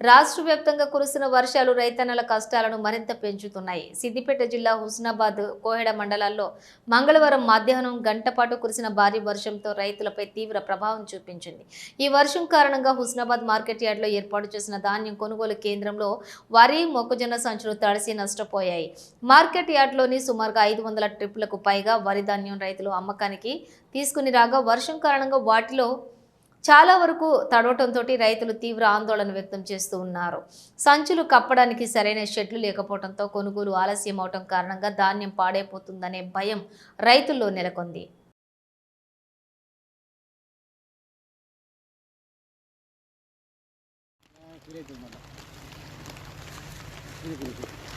రాష్ట్ర వ్యాప్తంగా కురిసిన వర్షాలు రైతన్నల కష్టాలను మరింత పెంచుతున్నాయి. సిద్దిపేట జిల్లా హుస్నాబాద్ కోహెడ మండలాల్లో మంగళవారం మధ్యాహ్నం గంటపాటు కురిసిన భారీ వర్షంతో రైతులపై తీవ్ర ప్రభావం చూపించింది. ఈ వర్షం కారణంగా హుస్నాబాద్ మార్కెట్ యార్డ్లో ఏర్పాటు చేసిన ధాన్యం కొనుగోలు కేంద్రంలో వరి మొక్కజొన్న సంచులు తడిసి నష్టపోయాయి. మార్కెట్ యార్డ్లోని సుమారుగా ఐదు వందల ట్రిప్పులకు పైగా వరి ధాన్యం రైతులు అమ్మకానికి తీసుకుని రాగా వర్షం కారణంగా వాటిలో చాలా వరకు తడవటంతో రైతులు తీవ్ర ఆందోళన వ్యక్తం చేస్తూ ఉన్నారు. సంచులు కప్పడానికి సరైన షెడ్లు లేకపోవడంతో కొనుగోలు ఆలస్యం అవటం కారణంగా ధాన్యం పాడైపోతుందనే భయం రైతుల్లో నెలకొంది. ఇది